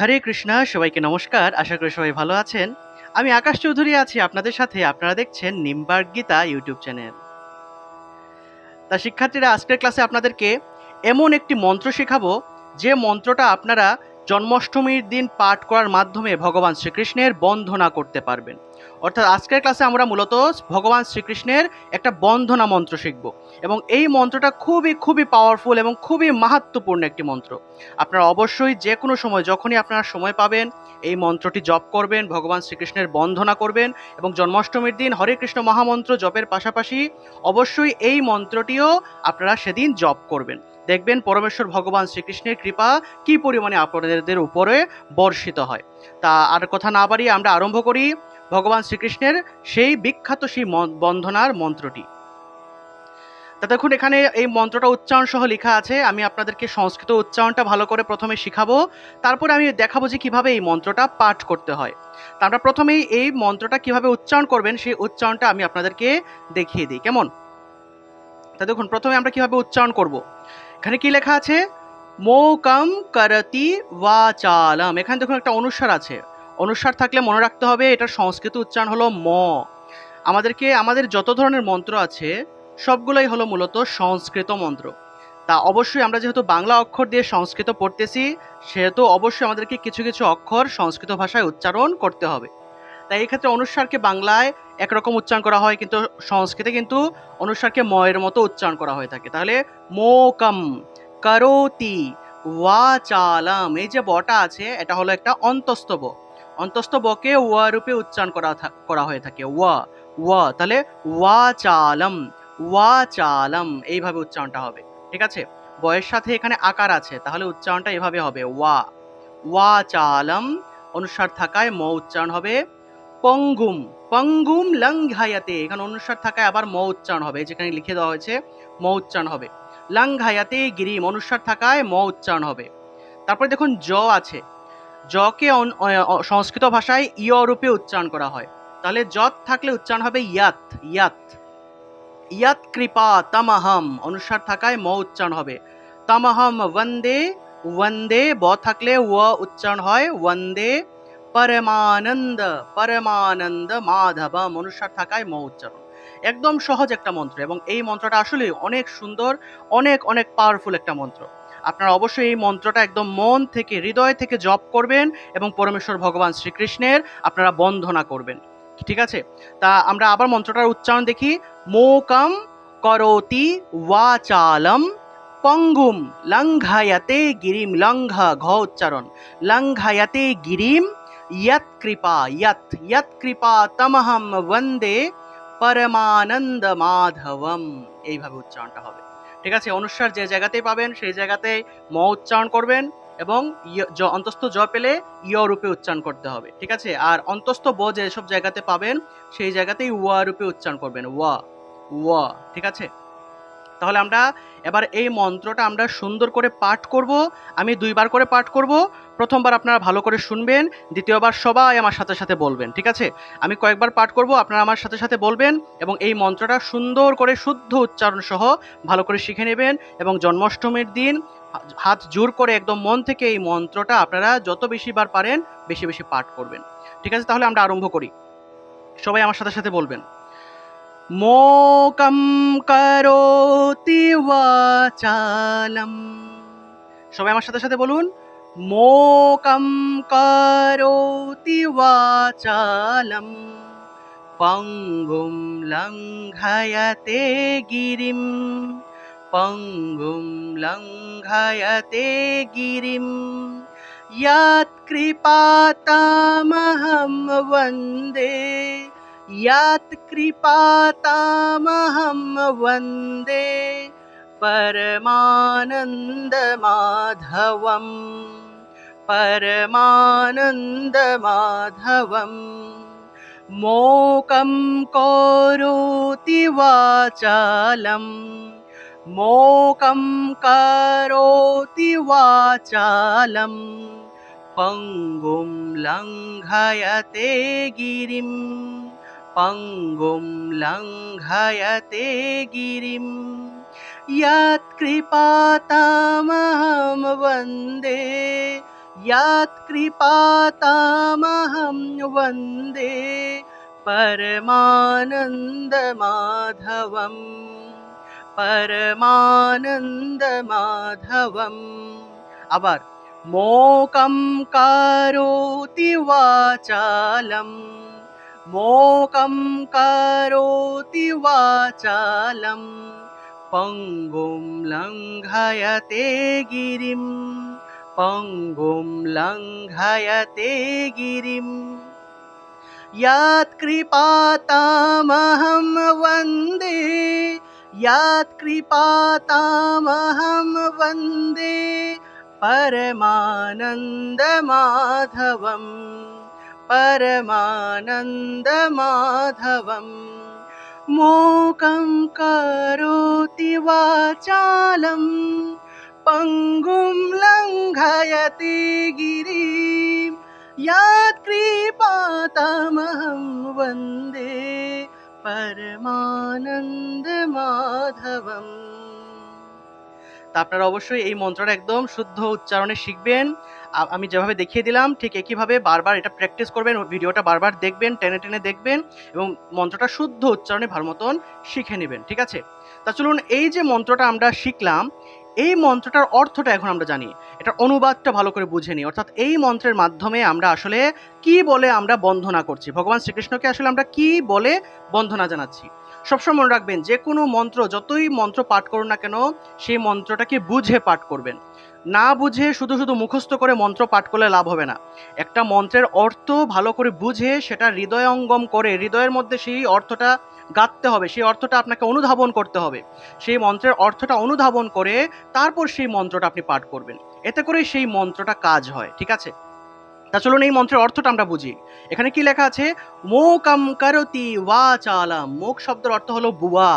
হরে কৃষ্ণা, সবাইকে নমস্কার। আশা করি সবাই ভালো আছেন। আমি আকাশ চৌধুরী আছি আপনাদের সাথে। আপনারা দেখছেন নিম্বার্ক গীতা ইউটিউব চ্যানেল। তা শিক্ষার্থীরা, আজকের ক্লাসে আপনাদেরকে এমন একটি মন্ত্র শেখাবো, যে মন্ত্রটা আপনারা জন্মাষ্টমীর দিন পাঠ করার মাধ্যমে ভগবান শ্রীকৃষ্ণের বন্ধনা করতে পারবেন। অর্থাৎ আজকের ক্লাসে আমরা মূলত ভগবান শ্রীকৃষ্ণের একটা বন্ধনা মন্ত্র শিখব। এবং এই মন্ত্রটা খুবই খুবই পাওয়ারফুল এবং খুবই মাহাত্মপূর্ণ একটি মন্ত্র। আপনারা অবশ্যই যে কোনো সময়, যখনই আপনারা সময় পাবেন, এই মন্ত্রটি জপ করবেন, ভগবান শ্রীকৃষ্ণের বন্ধনা করবেন এবং জন্মাষ্টমীর দিন হরে কৃষ্ণ মহামন্ত্র জপের পাশাপাশি অবশ্যই এই মন্ত্রটিও আপনারা সেদিন জপ করবেন। দেখবেন পরমেশ্বর ভগবান শ্রীকৃষ্ণের কৃপা কি পরিমাণে আপনাদের উপরে বর্ষিত হয়। তা আর কথা না বাড়িয়ে আমরা আরম্ভ করি। ভগবান শ্রীকৃষ্ণের সেই বিখ্যাত সেই বন্ধনার মন্ত্রটি। তা দেখুন, এখানে এই মন্ত্রটা উচ্চারণ সহ লেখা আছে। আমি আপনাদেরকে সংস্কৃত উচ্চারণটা ভালো করে প্রথমে শিখাবো। তারপর আমি দেখাবো যে কীভাবে এই মন্ত্রটা পাঠ করতে হয়। তা আমরা প্রথমেই এই মন্ত্রটা কীভাবে উচ্চারণ করবেন, সেই উচ্চারণটা আমি আপনাদেরকে দেখিয়ে দিই। কেমন? তা দেখুন, প্রথমে আমরা কীভাবে উচ্চারণ করব? এখানে কি লেখা আছে? মোকম করতি ওয়াচালম। এখানে দেখুন একটা অনুস্বার আছে। অনুস্বার থাকলে মনে রাখতে হবে, এটার সংস্কৃত উচ্চারণ হলো ম। আমাদেরকে, আমাদের যত ধরনের মন্ত্র আছে, সবগুলোই হলো মূলত সংস্কৃত মন্ত্র। তা অবশ্যই আমরা যেহেতু বাংলা অক্ষর দিয়ে সংস্কৃত পড়তেছি, সেহেতু অবশ্যই আমাদেরকে কিছু কিছু অক্ষর সংস্কৃত ভাষায় উচ্চারণ করতে হবে। তাই এই ক্ষেত্রে অনুস্বারকে বাংলায় একরকম উচ্চারণ করা হয়, কিন্তু সংস্কৃতে কিন্তু অনুস্বারকে ময়ের মতো উচ্চারণ করা হয়ে থাকে। তাহলে মোকম, করতি, ওয়াচালাম, এই যে বটা আছে, এটা হলো একটা অন্তস্থ ব অন্তস্থ বকে ওয়া রূপে উচ্চারণ করা করা হয়ে থাকে। ওয়া ওয়া, তাহলে ওয়া চালম ওয়া চালম, এইভাবে উচ্চারণটা হবে। ঠিক আছে? বয়ের সাথে এখানে আকার আছে, তাহলে উচ্চারণটা এভাবে হবে। ওয়া ওয়া চালম, অনুসার থাকায় ম উচ্চারণ হবে। পঙ্গুম পঙ্গুম লঙ্ঘায়াতে, এখানে অনুসার থাকায় আবার ম উচ্চারণ হবে। যেখানে লিখে দেওয়া হয়েছে, ম উচ্চারণ হবে। লঙ্ঘায়াতে গিরিম, অনুসার থাকায় ম উচ্চারণ হবে। তারপরে দেখুন জ আছে। জকে সংস্কৃত ভাষায় ইয় রূপে উচ্চারণ করা হয়। তাহলে যত থাকলে উচ্চারণ হবে ইয়াত ইয়াত। ইয়াত কৃপা তামাহম, অনুসার থাকায় ম উচ্চারণ হবে। তামাহম বন্দে বন্দে ব থাকলে ও উচ্চারণ হয় বন্দে পরমানন্দ পরমানন্দ মাধবম, অনুসার থাকায় ম উচ্চারণ। একদম সহজ একটা মন্ত্র এবং এই মন্ত্রটা আসলে অনেক সুন্দর, অনেক অনেক পাওয়ারফুল একটা মন্ত্র। আপনারা অবশ্যই এই মন্ত্রটা একদম মন থেকে, হৃদয় থেকে জপ করবেন এবং পরমেশ্বর ভগবান শ্রীকৃষ্ণের আপনারা বন্ধনা করবেন। ঠিক আছে? তা আমরা আবার মন্ত্রটার উচ্চারণ দেখি। মোকম করতি ওয়াচালম পঙ্গুম লঙ্ঘায়াতে গিরিম লঙ্ঘা ঘ উচ্চারণ লঙ্ঘায়াতে গিরিম ইয়ৎ কৃপা ইয়ৎ ইয়ৎ কৃপা তমহম বন্দে পরমানন্দ মাধবম। এইভাবে উচ্চারণটা হবে। ঠিক আছে? অনুসার যে জায়গাতেই পাবেন, সেই জায়গাতেই ম উচ্চারণ করবেন এবং অন্তস্থ জ পেলে ইয় রূপে উচ্চারণ করতে হবে, ঠিক আছে? আর অন্তস্থ ব যেসব জায়গাতে পাবেন, সেই জায়গাতেই ওয়া রূপে উচ্চারণ করবেন ওয়া ওয়া ঠিক আছে? তাহলে আমরা এবার এই মন্ত্রটা আমরা সুন্দর করে পাঠ করব। আমি দুইবার করে পাঠ করব। প্রথমবার আপনারা ভালো করে শুনবেন, দ্বিতীয়বার সবাই আমার সাথে সাথে বলবেন, ঠিক আছে? আমি কয়েকবার পাঠ করব, আপনারা আমার সাথে সাথে বলবেন এবং এই মন্ত্রটা সুন্দর করে শুদ্ধ উচ্চারণ সহ ভালো করে শিখে নেবেন এবং জন্মাষ্টমীর দিন হাত জোর করে একদম মন থেকে এই মন্ত্রটা আপনারা যত বেশিবার পারেন, বেশি বেশি পাঠ করবেন। ঠিক আছে? তাহলে আমরা আরম্ভ করি। সবাই আমার সাথে সাথে বলবেন। মোকম করোতি চালম সবাই আমার সাথে সাথে বলুন মোকম করোতি চালম পঙ্গুম লঙ্ঘয়তে গিরিম পঙ্গুম লঙ্ঘয়তে গিরিম ইয়াৎকৃপাতামহম বন্দে यत्कृपातामहं वन्दे परमानन्दमाधवं परमानन्दमाधवम्। मोकं करोति वाचालम् मोकं करोति वाचालम् पङ्गुं लङ्घयते गिरिं पङ्गुं लङ्घयते गिरिं। यत्कृपातामहं वन्दे। यत्कृपातामहं वन्दे। परमानन्दमाधवम्। परमानन्दमाधवम्। अवर् मोकं करोति वाचालम्। मोकं करोति वाचालं पङ्गुं लङ्घयते गिरिं पङ्गुं लङ्घयते गिरिं। यात्कृपातामहं वन्दे यात्कृपातामहं वन्दे परमानन्दमाधवम्। परमानन्दमाधवम् मोकं करोति वाचालं पङ्गुं लङ्घयति गिरिम् यत्कृपातामहं वन्दे পরমানন্দমাধবম তা আপনারা অবশ্যই এই মন্ত্রটা একদম শুদ্ধ উচ্চারণে শিখবেন আ- আমি যেভাবে দেখিয়ে দিলাম, ঠিক একইভাবে বারবার এটা প্র্যাকটিস করবেন, ভিডিওটা বারবার দেখবেন, টেনে টেনে দেখবেন এবং মন্ত্রটা শুদ্ধ উচ্চারণে ভালো মতন শিখে নেবেন, ঠিক আছে? তা চলুন, এই যে মন্ত্রটা আমরা শিখলাম এই মন্ত্রটার অর্থটা এখন আমরা জানি। এটার অনুবাদটা ভালো করে বুঝে নিই। অর্থাৎ এই মন্ত্রের মাধ্যমে আমরা আসলে কি বলে আমরা বন্ধনা করছি? ভগবান শ্রীকৃষ্ণকে আসলে আমরা কি বলে বন্ধনা জানাচ্ছি? সবসময় মনে রাখবেন, যে কোনো মন্ত্র, যতই মন্ত্র পাঠ করুন না কেন, সেই মন্ত্রটাকে বুঝে পাঠ করবেন। না বুঝে শুধু শুধু মুখস্থ করে মন্ত্র পাঠ করলে লাভ হবে না। একটা মন্ত্রের অর্থ ভালো করে বুঝে সেটা হৃদয়ঙ্গম করে, হৃদয়ের মধ্যে সেই অর্থটা গাঁথতে হবে, সেই অর্থটা আপনাকে অনুধাবন করতে হবে। সেই মন্ত্রের অর্থটা অনুধাবন করে তারপর সেই মন্ত্রটা আপনি পাঠ করবেন। এতে করে সেই মন্ত্রটা কাজ হয়, ঠিক আছে? তা চলুন এই মন্ত্রের অর্থটা আমরা বুঝি। এখানে কি লেখা আছে? মোকাম কারতি ওয়া চালাম মুখ শব্দের অর্থ হলো বুবা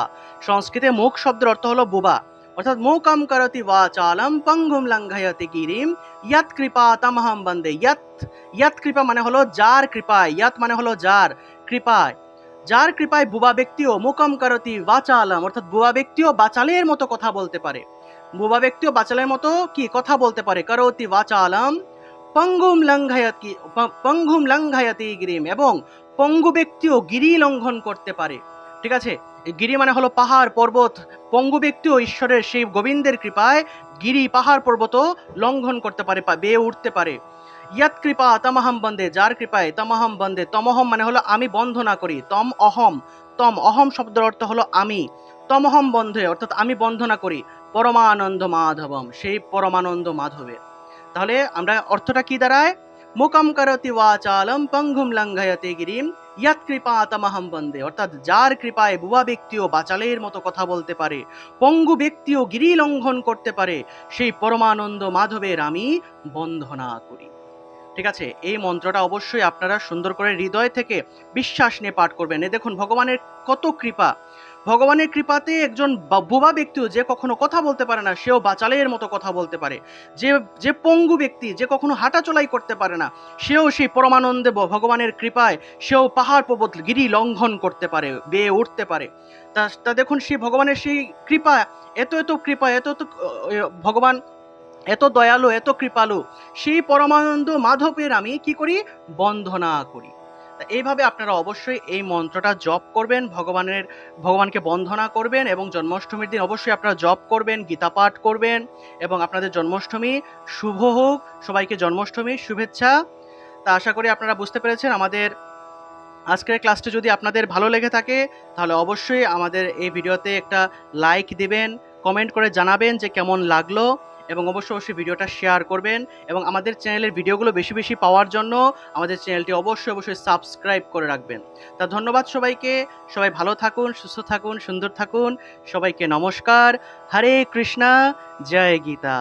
সংস্কৃতে মুখ শব্দের অর্থ হলো বুবা। অর্থাৎ মোকাম করতি ওয়া চালাম পঙ্গুম লঙ্ঘয়তি গিরিম ইয়াত কৃপা তামহাম বন্দে। ইয়াত ইয়াত কৃপা মানে হলো যার কৃপায়। ইয়াত মানে হলো যার কৃপায়। যার কৃপায় বুবা ব্যক্তিও মুকম করতি বাচালাম, অর্থাৎ বুবা ব্যক্তিও বাচালের মতো কথা বলতে পারে। বুবা ব্যক্তিও বাচালের মতো কি কথা বলতে পারে? করতি বাচালাম, পঙ্গুম লঙ্ঘায়তি পঙ্গুম লঙ্ঘায়তি গিরিম এবং পঙ্গু ব্যক্তিও গিরি লঙ্ঘন করতে পারে। ঠিক আছে? গিরি মানে হলো পাহাড়, পর্বত। পঙ্গু ব্যক্তিও ঈশ্বরের সেই গোবিন্দের কৃপায় গিরি পাহাড় পর্বত লঙ্ঘন করতে পারে বেয়ে উঠতে পারে। ইয়াত কৃপা, তমহম বন্দে যার কৃপায় তমহম বন্দে, তমহম মানে হলো আমি বন্ধনা করি, তম অহম তম অহম শব্দের অর্থ হলো আমি, তমহম বন্ধে অর্থাৎ আমি বন্ধনা করি, পরমানন্দ মাধবম সেই পরমানন্দ মাধবের তাহলে আমরা অর্থটা কি দাঁড়ায়? মুকম করতি ওয়াচালম পঙ্গুম লঙ্ঘয়তে গিরিম, ইয়াত কৃপা, তমহম বন্দে, অর্থাৎ যার কৃপায় বুবা ব্যক্তিও বাচালের মতো কথা বলতে পারে, পঙ্গু ব্যক্তিও গিরি লঙ্ঘন করতে পারে, সেই পরমানন্দ মাধবের আমি বন্ধনা করি। ঠিক আছে? এই মন্ত্রটা অবশ্যই আপনারা সুন্দর করে হৃদয় থেকে বিশ্বাস নিয়ে পাঠ করবেন। এ দেখুন, ভগবানের কত কৃপা। ভগবানের কৃপাতে একজন বোবা ব্যক্তিও যে কখনো কথা বলতে পারে না, সেও বাচালের মতো কথা বলতে পারে। যে যে পঙ্গু ব্যক্তি যে কখনো হাঁটাচলাই করতে পারে না, সেও সেই পরমানন্দে ভগবানের কৃপায় সেও পাহাড় পর্বত গিরি লঙ্ঘন করতে পারে, বেয়ে উঠতে পারে। তা তা দেখুন সেই ভগবানের সেই কৃপা, এত এত কৃপা, এত এত ভগবান এত দয়ালু, এত কৃপালু, সেই পরমানন্দ মাধবের আমি কি করি? বন্ধনা করি। এইভাবে আপনারা অবশ্যই এই মন্ত্রটা জপ করবেন, ভগবানের, ভগবানকে বন্ধনা করবেন এবং জন্মাষ্টমীর দিন অবশ্যই আপনারা জপ করবেন, গীতা পাঠ করবেন এবং আপনাদের জন্মাষ্টমী শুভ হোক, সবাইকে জন্মাষ্টমীর শুভেচ্ছা। তা আশা করি আপনারা বুঝতে পেরেছেন আমাদের আজকের ক্লাসটি যদি আপনাদের ভালো লেগে থাকে, তাহলে অবশ্যই আমাদের এই ভিডিওতে একটা লাইক দিবেন, কমেন্ট করে জানাবেন যে কেমন লাগল। এবং অবশ্যই অবশ্যই ভিডিওটা শেয়ার করবেন এবং আমাদের চ্যানেলের ভিডিওগুলো বেশি বেশি পাওয়ার জন্য আমাদের চ্যানেলটি অবশ্যই অবশ্যই সাবস্ক্রাইব করে রাখবেন। তা ধন্যবাদ সবাইকে, সবাই ভালো থাকুন, সুস্থ থাকুন, সুন্দর থাকুন, সবাইকে নমস্কার, হরে কৃষ্ণা, জয় গীতা।